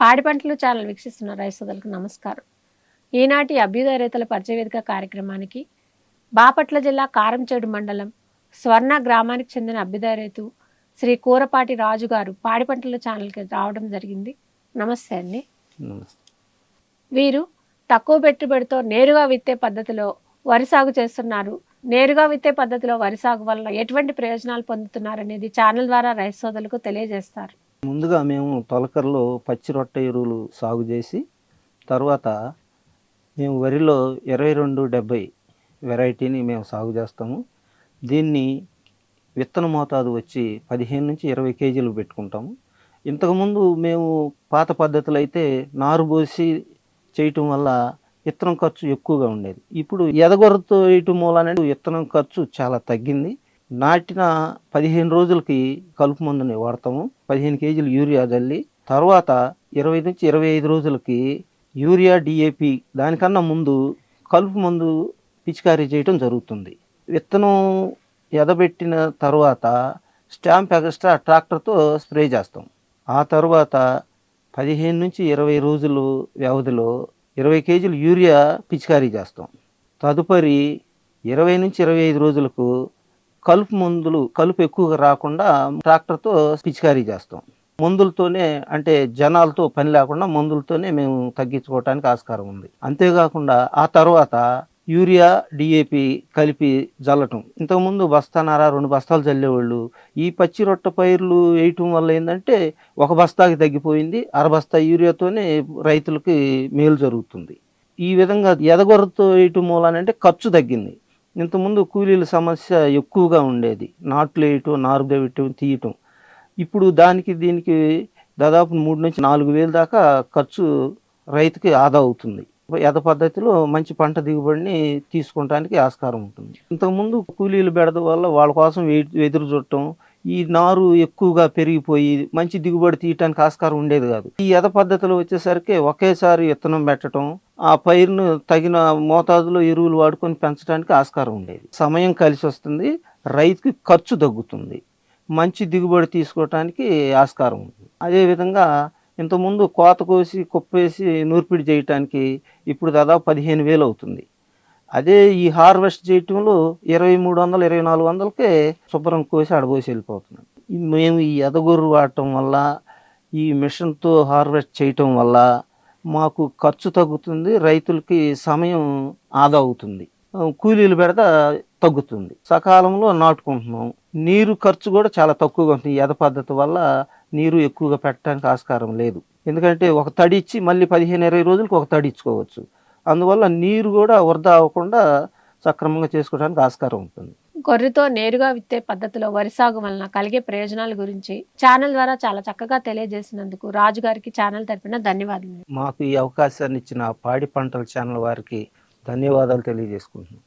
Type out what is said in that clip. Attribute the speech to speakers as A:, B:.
A: పాడి పంటలు ఛానల్ వీక్షిస్తున్న రైతులకు నమస్కారం. ఈనాటి అభ్యుదయ రైతుల పరిచయ వేదిక కార్యక్రమానికి బాపట్ల జిల్లా కారంచేడు మండలం స్వర్ణ గ్రామానికి చెందిన అభ్యుదయ రైతు శ్రీ కూరపాటి రాజు గారు పాడి పంటల ఛానల్కి రావడం జరిగింది. నమస్తే అండి. వీరు తక్కువ పెట్టుబడితో నేరుగా విత్తే పద్ధతిలో వరి సాగు చేస్తున్నారు. నేరుగా విత్తే పద్ధతిలో వరి సాగు వల్ల ఎటువంటి ప్రయోజనాలు పొందుతున్నారు అనేది ఛానల్ ద్వారా రైతు సోదరులకు తెలియజేస్తారు.
B: ముందుగా మేము తొలకరలో పచ్చి రొట్టె ఎరువులు సాగు చేసి తర్వాత మేము వరిలో ఇరవై రెండు డెబ్బై వెరైటీని మేము సాగు చేస్తాము. దీన్ని విత్తన మోతాదు వచ్చి పదిహేను నుంచి ఇరవై కేజీలు పెట్టుకుంటాము. ఇంతకుముందు మేము పాత పద్ధతులు అయితే నారు పోసి చేయటం వల్ల విత్తనం ఖర్చు ఎక్కువగా ఉండేది. ఇప్పుడు ఎదగొరతో వేయటం మూలనే విత్తనం ఖర్చు చాలా తగ్గింది. నాటిన పదిహేను రోజులకి కలుపు మందుని వాడతాము. పదిహేను కేజీలు యూరియా చల్లి తర్వాత ఇరవై నుంచి ఇరవై ఐదు రోజులకి యూరియా డిఏపి దానికన్నా ముందు కలుపు మందు పిచికారీ చేయటం జరుగుతుంది. విత్తనం ఎదబెట్టిన తర్వాత స్టాంప్ ఎగస్ట్రా ట్రాక్టర్తో స్ప్రే చేస్తాం. ఆ తర్వాత పదిహేను నుంచి ఇరవై రోజులు వ్యవధిలో ఇరవై కేజీలు యూరియా పిచికారీ చేస్తాం. తదుపరి ఇరవై నుంచి ఇరవై ఐదు రోజులకు కలుపు మందులు కలుపు ఎక్కువగా రాకుండా ట్రాక్టర్తో పిచికారీ చేస్తాం. మందులతోనే అంటే జనాలతో పని లేకుండా మందులతోనే మేము తగ్గించుకోవటానికి ఆస్కారం ఉంది. అంతేకాకుండా ఆ తర్వాత యూరియా డిఏపి కలిపి జల్లటం. ఇంతకుముందు బస్తానార రెండు బస్తాలు చల్లేవాళ్ళు ఈ పచ్చి రొట్టె పైర్లు వేయటం వల్ల ఏంటంటే ఒక బస్తాకి తగ్గిపోయింది అర బస్తా యూరియాతోనే రైతులకి మేలు జరుగుతుంది. ఈ విధంగా ఎదగొరతో వేయటం మూలానంటే ఖర్చు తగ్గింది. ఇంతకుముందు కూలీల సమస్య ఎక్కువగా ఉండేది. నాట్లు వేయటం నారు వేయటం తీయటం. ఇప్పుడు దానికి దీనికి దాదాపు మూడు నుంచి నాలుగు వేలు దాకా ఖర్చు రైతుకి ఆదా అవుతుంది. యథ పద్ధతిలో మంచి పంట దిగుబడిని తీసుకోవడానికి ఆస్కారం ఉంటుంది. ఇంతకుముందు కూలీలు బెడద వల్ల వాళ్ళ కోసం ఎదురు చూడటం ఈ నారు ఎక్కువగా పెరిగిపోయి మంచి దిగుబడి తీయటానికి ఆస్కారం ఉండేది కాదు. ఈ యథ పద్ధతిలో వచ్చేసరికి ఒకేసారి విత్తనం పెట్టడం ఆ పైరును తగిన మోతాదులో ఎరువులు వాడుకొని పెంచడానికి ఆస్కారం ఉండేది. సమయం కలిసి వస్తుంది రైతుకి ఖర్చు తగ్గుతుంది మంచి దిగుబడి తీసుకోవటానికి ఆస్కారం ఉంది. అదేవిధంగా ఇంతకుముందు కోత కోసి కుప్పేసి నూర్పిడి చేయటానికి ఇప్పుడు దాదాపు పదిహేను వేలు అవుతుంది. అదే ఈ హార్వెస్ట్ చేయటంలో ఇరవై మూడు వందలు ఇరవై నాలుగు వందలకే శుభ్రం కోసి అడబోసి వెళ్ళిపోతున్నాం మేము ఈ ఎదగొర్రు వాడటం వల్ల ఈ మిషన్తో హార్వెస్ట్ చేయటం వల్ల మాకు ఖర్చు తగ్గుతుంది రైతులకి సమయం ఆదా అవుతుంది. కూలీలు పెడత తగ్గుతుంది. సకాలంలో నాటుకుంటున్నాం. నీరు ఖర్చు కూడా చాలా తక్కువగా ఉంటుంది. ఈ ఎద పద్ధతి వల్ల నీరు ఎక్కువగా పెట్టడానికి ఆస్కారం లేదు. ఎందుకంటే ఒక తడి ఇచ్చి మళ్ళీ పదిహేను ఇరవై రోజులకు ఒక తడి ఇచ్చుకోవచ్చు. అందువల్ల నీరు కూడా వృధా అవ్వకుండా సక్రమంగా చేసుకోవడానికి ఆస్కారం ఉంటుంది.
A: గొర్రెతో నేరుగా విత్తే పద్ధతిలో వరి సాగు వలన కలిగే ప్రయోజనాల గురించి ఛానల్ ద్వారా చాలా చక్కగా తెలియజేసినందుకు రాజు గారికి ఛానల్ తరపున ధన్యవాదాలు
B: మాకు ఈ అవకాశాన్ని ఇచ్చిన పాడి పంటల ఛానల్ వారికి ధన్యవాదాలు తెలియజేసుకుంటున్నాం.